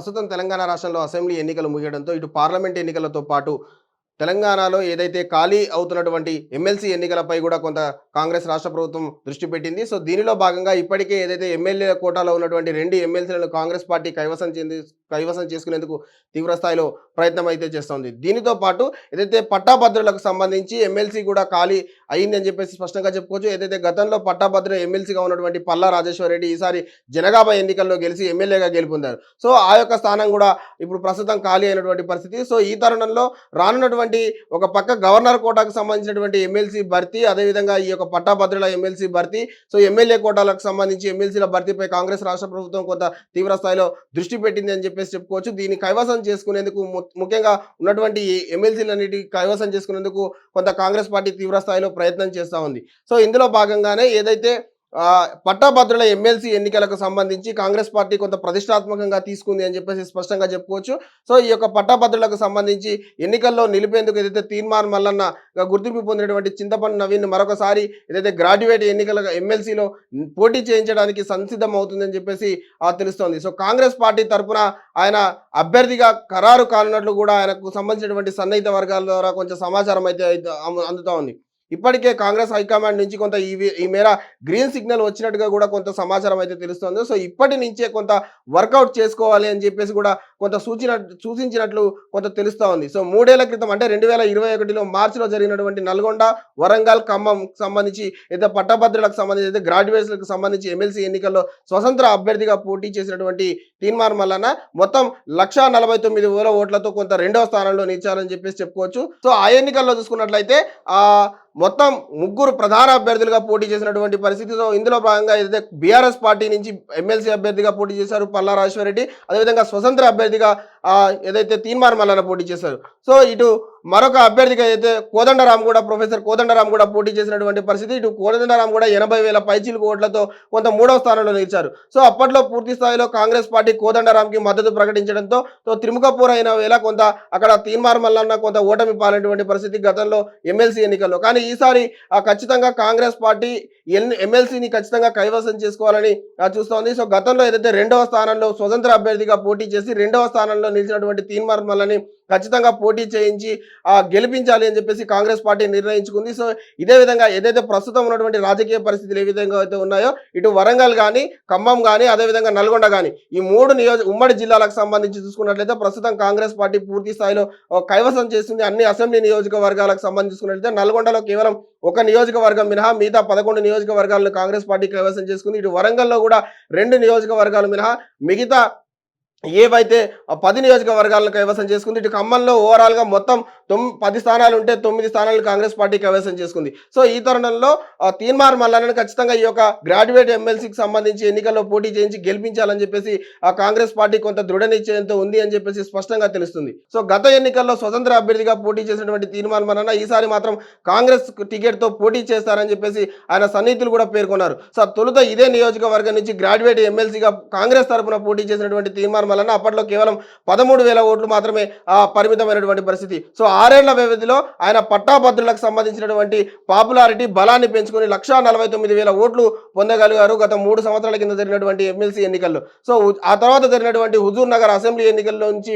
ప్రస్తుతం తెలంగాణ రాష్ట్రంలో అసెంబ్లీ ఎన్నికలు ముగియడంతో ఇటు పార్లమెంట్ ఎన్నికలతో పాటు తెలంగాణలో ఏదైతే ఖాళీ అవుతున్నటువంటి ఎమ్మెల్సీ ఎన్నికలపై కూడా కొంత కాంగ్రెస్ రాష్ట్ర ప్రభుత్వం దృష్టి పెట్టింది. సో దీనిలో భాగంగా ఇప్పటికే ఏదైతే ఎమ్మెల్యే కోటాలో ఉన్నటువంటి రెండు ఎమ్మెల్సీలను కాంగ్రెస్ పార్టీ కైవసం చెంది కైవసం చేసుకునేందుకు తీవ్రస్థాయిలో ప్రయత్నం అయితే చేస్తోంది. దీనితో పాటు ఏదైతే పట్టాభద్రులకు సంబంధించి ఎమ్మెల్సీ కూడా ఖాళీ అయిందని అని చెప్పేసి స్పష్టంగా చెప్పుకోవచ్చు. ఏదైతే గతంలో పట్టాభద్ర ఎమ్మెల్సీగా ఉన్నటువంటి పల్లా రాజేశ్వర రెడ్డి ఈసారి జనగామ ఎన్నికల్లో గెలిచి ఎమ్మెల్యేగా గెలుపొందారు. సో ఆ యొక్క స్థానం కూడా ఇప్పుడు ప్రస్తుతం ఖాళీ అయినటువంటి పరిస్థితి. సో ఈ తరుణంలో రానున్నటువంటి ఒక పక్క గవర్నర్ కోటాకు సంబంధించినటువంటి ఎమ్మెల్సీ భర్తీ అదేవిధంగా ఈ యొక్క పట్టాభద్రుల ఎమ్మెల్సీ భర్తీ. సో ఎమ్మెల్యే కోటాలకు సంబంధించి ఎమ్మెల్సీల భర్తీపై కాంగ్రెస్ రాష్ట్ర ప్రభుత్వం కొంత తీవ్ర స్థాయిలో దృష్టి పెట్టింది అని చెప్పేసి చెప్పుకోవచ్చు. దీన్ని కైవసం చేసుకునేందుకు ము- ముఖ్యంగా ఉన్నటువంటి ఎమ్మెల్సీలన్నిటి కైవసం చేసుకునేందుకు కొంత కాంగ్రెస్ పార్టీ తీవ్ర స్థాయిలో ప్రయత్నం చేస్తూ ఉంది. సో ఇందులో భాగంగానే ఏదైతే పట్టాభద్రుల ఎమ్మెల్సీ ఎన్నికలకు సంబంధించి కాంగ్రెస్ పార్టీ కొంత ప్రతిష్టాత్మకంగా తీసుకుంది అని చెప్పేసి స్పష్టంగా చెప్పుకోవచ్చు. సో ఈ యొక్క పట్టాభద్రులకు సంబంధించి ఎన్నికల్లో నిలిపేందుకు ఏదైతే తీర్మాన్ మల్లన్న గుర్తింపు పొందినటువంటి చింతపండు నవీన్ మరొకసారి ఏదైతే గ్రాడ్యుయేట్ ఎన్నికల ఎమ్మెల్సీలో పోటీ చేయించడానికి సంసిద్ధం అవుతుందని చెప్పేసి ఆ, తెలుస్తోంది. సో కాంగ్రెస్ పార్టీ తరపున ఆయన అభ్యర్థిగా ఖరారు కానున్నట్లు కూడా ఆయనకు సంబంధించినటువంటి సన్నిహిత వర్గాల ద్వారా కొంచెం సమాచారం అయితే అందుతూ ఉంది. ఇప్పటికే కాంగ్రెస్ హైకమాండ్ నుంచి కొంత ఈ ఈ మేర గ్రీన్ సిగ్నల్ వచ్చినట్టుగా కూడా కొంత సమాచారం అయితే తెలుస్తోంది. సో ఇప్పటి నుంచే కొంత వర్కౌట్ చేసుకోవాలి అని చెప్పేసి కూడా కొంత సూచన సూచించినట్లు కొంత తెలుస్తూ ఉంది. సో మూడేళ్ళ క్రితం అంటే రెండు వేల ఇరవై ఒకటిలో మార్చిలో జరిగినటువంటి నల్గొండ వరంగల్ ఖమ్మం సంబంధించి అయితే పట్టభద్రులకు సంబంధించి అయితే గ్రాడ్యుయేట్స్లకు సంబంధించి ఎమ్మెల్సీ ఎన్నికల్లో స్వతంత్ర అభ్యర్థిగా పోటీ చేసినటువంటి తీన్మార్ మల్లన్న మొత్తం లక్షా నలభై తొమ్మిది వేల ఓట్లతో కొంత రెండవ స్థానంలో నిలిచారని చెప్పేసి చెప్పుకోవచ్చు. సో ఆ ఎన్నికల్లో చూసుకున్నట్లయితే ఆ మొత్తం ముగ్గురు ప్రధాన అభ్యర్థులుగా పోటీ చేసినటువంటి పరిస్థితిలో ఇందులో భాగంగా ఏదైతే బీఆర్ఎస్ పార్టీ నుంచి ఎమ్మెల్సీ అభ్యర్థిగా పోటీ చేశారు పల్లా రాజేశ్వరరెడ్డి అదేవిధంగా స్వతంత్ర అభ్యర్థిగా ఆ, ఏదైతే తీన్మార్ మల్లన్న పోటీ చేశారు. సో ఇటు మరొక అభ్యర్థిగా అయితే కోదండరాం కూడా ప్రొఫెసర్ కోదండరాం కూడా పోటీ చేసినటువంటి పరిస్థితి. ఇటు కోదండరాం కూడా ఎనభై వేల పైచీలకు ఓట్లతో కొంత మూడవ స్థానంలో నిలిచారు. సో అప్పట్లో పూర్తి స్థాయిలో కాంగ్రెస్ పార్టీ కోదండరాంకి మద్దతు ప్రకటించడంతో సో త్రిముఖపూర్ అయిన వేళ కొంత అక్కడ తీన్మార్ మల్లన్న కొంత ఓటమి పాలైనటువంటి పరిస్థితి గతంలో ఎమ్మెల్సీ ఎన్నికల్లో. కానీ ఈసారి ఆ, ఖచ్చితంగా కాంగ్రెస్ పార్టీ ఎన్ ఎమ్మెల్సీని ఖచ్చితంగా కైవసం చేసుకోవాలని చూస్తోంది. సో గతంలో ఏదైతే రెండవ స్థానంలో స్వతంత్ర అభ్యర్థిగా పోటీ చేసి రెండవ స్థానంలో నిలిచినటువంటి తీన్మార్ మల్లని ఖచ్చితంగా పోటీ చేయించి గెలిపించాలి అని చెప్పేసి కాంగ్రెస్ పార్టీ నిర్ణయించుకుంది. సో ఇదే విధంగా ఏదైతే ప్రస్తుతం ఉన్నటువంటి రాజకీయ పరిస్థితులు ఏ విధంగా అయితే ఉన్నాయో ఇటు వరంగల్ కానీ ఖమ్మం కానీ అదేవిధంగా నల్గొండ కానీ ఈ మూడు నియోజక ఉమ్మడి జిల్లాలకు సంబంధించి చూసుకున్నట్లయితే ప్రస్తుతం కాంగ్రెస్ పార్టీ పూర్తి స్థాయిలో కైవసం చేస్తుంది. అన్ని అసెంబ్లీ నియోజకవర్గాలకు సంబంధించి చూసుకున్నట్లయితే నల్గొండలో కేవలం ఒక నియోజకవర్గం మినహా మిగతా పదకొండు నియోజకవర్గాలను కాంగ్రెస్ పార్టీ కైవసం చేసుకుంది ఇటు వరంగల్లో కూడా రెండు నియోజకవర్గాలు మినహా మిగతా ఏవైతే పది నియోజకవర్గాలను కైవసం చేసుకుంది ఇటు ఖమ్మంలో ఓవరాల్గా మొత్తం తొమ్ పది స్థానాలు ఉంటే తొమ్మిది స్థానాలు కాంగ్రెస్ పార్టీ కైవసం చేసుకుంది. సో ఈ తరుణంలో ఆ, తీన్మార్ మల్లాలను ఖచ్చితంగా ఈ యొక్క గ్రాడ్యుయేట్ ఎమ్మెల్సీకి సంబంధించి ఎన్నికల్లో పోటీ చేయించి గెలిపించాలని చెప్పేసి ఆ కాంగ్రెస్ పార్టీ కొంత దృఢ నిశ్చయంతో ఉంది అని చెప్పేసి స్పష్టంగా తెలుస్తుంది. సో గత ఎన్నికల్లో స్వతంత్ర అభ్యర్థిగా పోటీ చేసినటువంటి తీన్మార్ మల్లన్న ఈసారి మాత్రం కాంగ్రెస్ టికెట్తో పోటీ చేస్తారని చెప్పేసి ఆయన సన్నిహితులు కూడా పేర్కొన్నారు. సో తొలుత ఇదే నియోజకవర్గం నుంచి గ్రాడ్యుయేట్ ఎమ్మెల్సీగా కాంగ్రెస్ తరపున పోటీ చేసినటువంటి తీన్మార్ వలన అప్పట్లో కేవలం పదమూడు వేల ఓట్లు మాత్రమే పరిమితమైనటువంటి పరిస్థితి. సో ఆరేళ్ళ వ్యవధిలో ఆయన పట్టాభద్రులకు సంబంధించినటువంటి పాపులారిటీ బలాన్ని పెంచుకొని లక్షా నలభై తొమ్మిది వేల ఓట్లు పొందగలిగారు గత మూడు సంవత్సరాల కింద జరిగినటువంటి ఎమ్మెల్సీ ఎన్నికల్లో. సో ఆ తర్వాత జరిగినటువంటి హుజూర్ నగర్ అసెంబ్లీ ఎన్నికల్లో నుంచి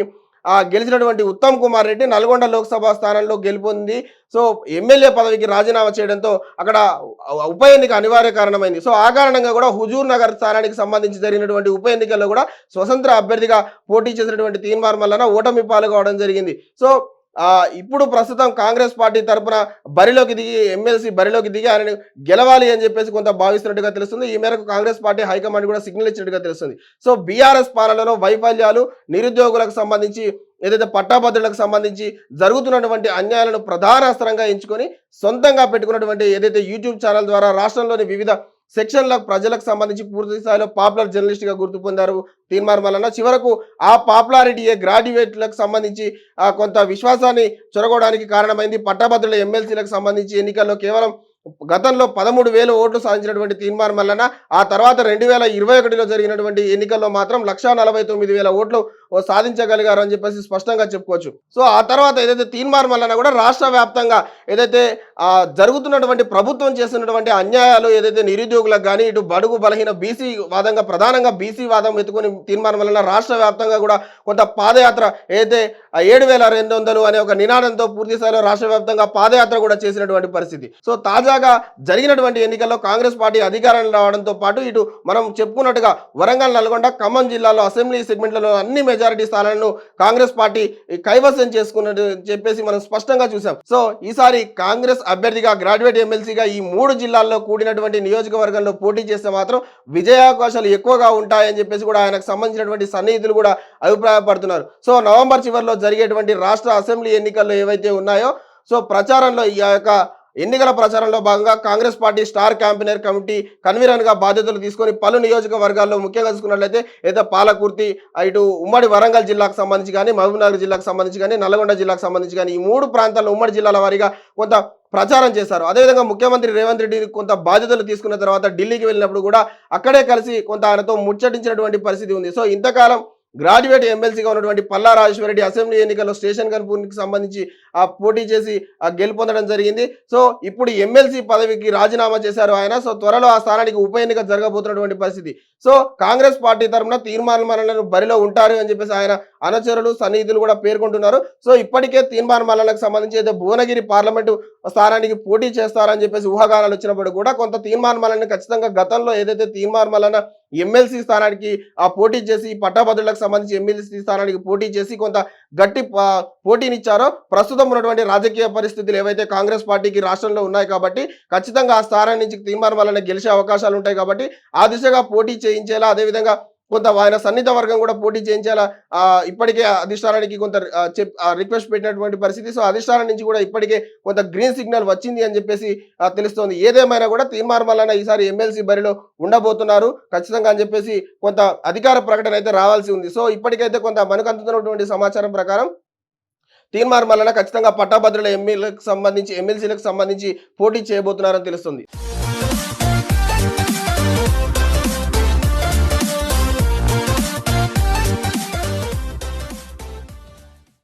గెలిచినటువంటి ఉత్తమ్ కుమార్ రెడ్డి నల్గొండ లోక్సభ స్థానంలో గెలుపొంది. సో ఎమ్మెల్యే పదవికి రాజీనామా చేయడంతో అక్కడ ఉప ఎన్నిక అనివార్య కారణమైంది. సో ఆ కారణంగా కూడా హుజూర్ నగర్ స్థానానికి సంబంధించి జరిగినటువంటి ఉప ఎన్నికల్లో కూడా స్వతంత్ర అభ్యర్థిగా పోటీ చేసినటువంటి తీన్మార్ మల్లన ఓటమి పాలు కావడం జరిగింది. సో ఇప్పుడు ప్రస్తుతం కాంగ్రెస్ పార్టీ తరపున బరిలోకి దిగి ఎమ్మెల్సీ బరిలోకి దిగి ఆయన గెలవాలి అని చెప్పేసి కొంత భావిస్తున్నట్టుగా తెలుస్తుంది. ఈ మేరకు కాంగ్రెస్ పార్టీ హైకమాండ్ కూడా సిగ్నల్ ఇచ్చినట్టుగా తెలుస్తుంది. సో బీఆర్ఎస్ పాలనలో వైఫల్యాలు నిరుద్యోగులకు సంబంధించి ఏదైతే పట్టాభద్రులకు సంబంధించి జరుగుతున్నటువంటి అన్యాయాలను ప్రధాన అస్త్రంగా ఎంచుకొని సొంతంగా పెట్టుకున్నటువంటి ఏదైతే యూట్యూబ్ ఛానల్ ద్వారా రాష్ట్రంలోని వివిధ సెక్షన్ల ప్రజలకు సంబంధించి పూర్తి స్థాయిలో పాపులర్ జర్నలిస్ట్గా గుర్తు పొందారు. తీన్మార్ మల్లన్న చివరకు ఆ పాపులారిటీ గ్రాడ్యుయేట్లకు సంబంధించి ఆ కొంత విశ్వాసాన్ని చొరగడానికి కారణమైంది. పట్టభద్రుల ఎమ్మెల్సీలకు సంబంధించి ఎన్నికల్లో కేవలం గతంలో పదమూడు వేల ఓట్లు సాధించినటువంటి తీర్మానం వలన ఆ తర్వాత రెండు వేల ఇరవై ఒకటిలో జరిగినటువంటి ఎన్నికల్లో మాత్రం లక్షా నలభై తొమ్మిది వేల ఓట్లు సాధించగలిగారు అని చెప్పేసి స్పష్టంగా చెప్పుకోవచ్చు. సో ఆ తర్వాత ఏదైతే తీర్మానం వలన కూడా రాష్ట్ర వ్యాప్తంగా ఏదైతే జరుగుతున్నటువంటి ప్రభుత్వం చేస్తున్నటువంటి అన్యాయాలు ఏదైతే నిరుద్యోగులకు కానీ ఇటు బడుగు బలహీన బీసీ వాదంగా ప్రధానంగా బీసీ వాదం ఎత్తుకుని తీర్మానం వలన రాష్ట్ర వ్యాప్తంగా కూడా కొంత పాదయాత్ర ఏదైతే ఏడు వేల రెండు వందలు అనే ఒక నినాదంతో పూర్తి స్థాయిలో రాష్ట్ర వ్యాప్తంగా పాదయాత్ర కూడా చేసినటువంటి పరిస్థితి. సో తాజా తాజాగా జరిగినటువంటి ఎన్నికల్లో కాంగ్రెస్ పార్టీ అధికారంలో రావడంతో పాటు ఇటు మనం చెప్పుకున్నట్టుగా వరంగల్ నల్గొండ ఖమ్మం జిల్లాలో అసెంబ్లీ సెగ్మెంట్లలో అన్ని మెజారిటీ స్థానాలను కాంగ్రెస్ పార్టీ కైవసం చేసుకున్నట్టు చెప్పేసి మనం స్పష్టంగా చూసాం సో ఈసారి కాంగ్రెస్ అభ్యర్థిగా గ్రాడ్యుయేట్ ఎమ్మెల్సీగా ఈ మూడు జిల్లాల్లో కూడినటువంటి నియోజకవర్గంలో పోటీ చేస్తే మాత్రం విజయావకాశాలు ఎక్కువగా ఉంటాయని చెప్పేసి కూడా ఆయనకు సంబంధించినటువంటి సన్నిహితులు కూడా అభిప్రాయపడుతున్నారు. సో నవంబర్ చివరిలో జరిగేటువంటి రాష్ట్ర అసెంబ్లీ ఎన్నికల్లో ఏవైతే ఉన్నాయో సో ప్రచారంలో ఈ యొక్క ఎన్నికల ప్రచారంలో భాగంగా Congress party star campaigner committee కన్వీనర్గా బాధ్యతలు తీసుకొని పలు నియోజకవర్గాల్లో ముఖ్యంగా చూసుకున్నట్లయితే ఏదో పాలకుర్తి ఇటు ఉమ్మడి వరంగల్ జిల్లాకు సంబంధించి కానీ మహబూబ్నగర్ జిల్లాకు సంబంధించి కానీ నల్గొండ జిల్లాకు సంబంధించి కానీ ఈ మూడు ప్రాంతాల్లో ఉమ్మడి జిల్లాల వారీగా కొంత ప్రచారం చేశారు. అదేవిధంగా ముఖ్యమంత్రి రేవంత్ రెడ్డి కొంత బాధ్యతలు తీసుకున్న తర్వాత ఢిల్లీకి వెళ్ళినప్పుడు కూడా అక్కడే కలిసి కొంత ఆయనతో ముచ్చటించినటువంటి పరిస్థితి ఉంది. సో ఇంతకాలం గ్రాడ్యుయేట్ ఎమ్మెల్సీగా ఉన్నటువంటి పల్లా రాజేశ్వరరెడ్డి అసెంబ్లీ ఎన్నికల్లో స్టేషన్ కనుపూర్కి సంబంధించి ఆ పోటీ చేసి ఆ గెలుపొందడం జరిగింది. సో ఇప్పుడు ఎమ్మెల్సీ పదవికి రాజీనామా చేశారు ఆయన. సో త్వరలో ఆ స్థానానికి ఉప ఎన్నిక జరగబోతున్నటువంటి పరిస్థితి. సో కాంగ్రెస్ పార్టీ తరఫున తీర్మానం బరిలో ఉంటారు అని చెప్పేసి ఆయన అనుచరులు సన్నిహితులు కూడా పేర్కొంటున్నారు. సో ఇప్పటికే తీర్మాన సంబంధించి అయితే భువనగిరి పార్లమెంటు స్థానానికి పోటీ చేస్తారని చెప్పేసి ఊహాగానాలు వచ్చినప్పుడు కూడా కొంత తీర్మాన ఖచ్చితంగా గతంలో ఏదైతే తీర్మాన మల్లన ఎమ్మెల్సీ స్థానానికి ఆ పోటీ చేసి పట్టాభద్రులకు సంబంధించి ఎమ్మెల్సీ స్థానానికి పోటీ చేసి కొంత గట్టి పోటీనిచ్చారో ప్రస్తుతం ఉన్నటువంటి రాజకీయ పరిస్థితులు ఏవైతే కాంగ్రెస్ పార్టీకి రాష్ట్రంలో ఉన్నాయి కాబట్టి ఖచ్చితంగా ఆ స్థానం నుంచి తీర్మానం వలన గెలిచే అవకాశాలు ఉంటాయి కాబట్టి ఆ దిశగా పోటీ చేయించేలా అదేవిధంగా కొంత ఆయన సన్నిహిత వర్గం కూడా పోటీ చేయించేలా ఇప్పటికే అధిష్టానానికి కొంత ఆ, రిక్వెస్ట్ పెట్టినటువంటి పరిస్థితి. సో అధిష్టానం నుంచి కూడా ఇప్పటికే కొంత గ్రీన్ సిగ్నల్ వచ్చింది అని చెప్పేసి తెలుస్తోంది. ఏదేమైనా కూడా తీర్మానం వలన ఈసారి ఎమ్మెల్సీ బరిలో ఉండబోతున్నారు. ఖచ్చితంగా అని చెప్పేసి కొంత అధికార ప్రకటన అయితే రావాల్సి ఉంది. సో ఇప్పటికైతే కొంత మనకు అందుతున్నటువంటి సమాచారం ప్రకారం తీర్మానం వలన ఖచ్చితంగా పట్టాభద్రుల ఎమ్మెల్యేలకు సంబంధించి ఎమ్మెల్సీలకు సంబంధించి పోటీ చేయబోతున్నారని తెలుస్తుంది.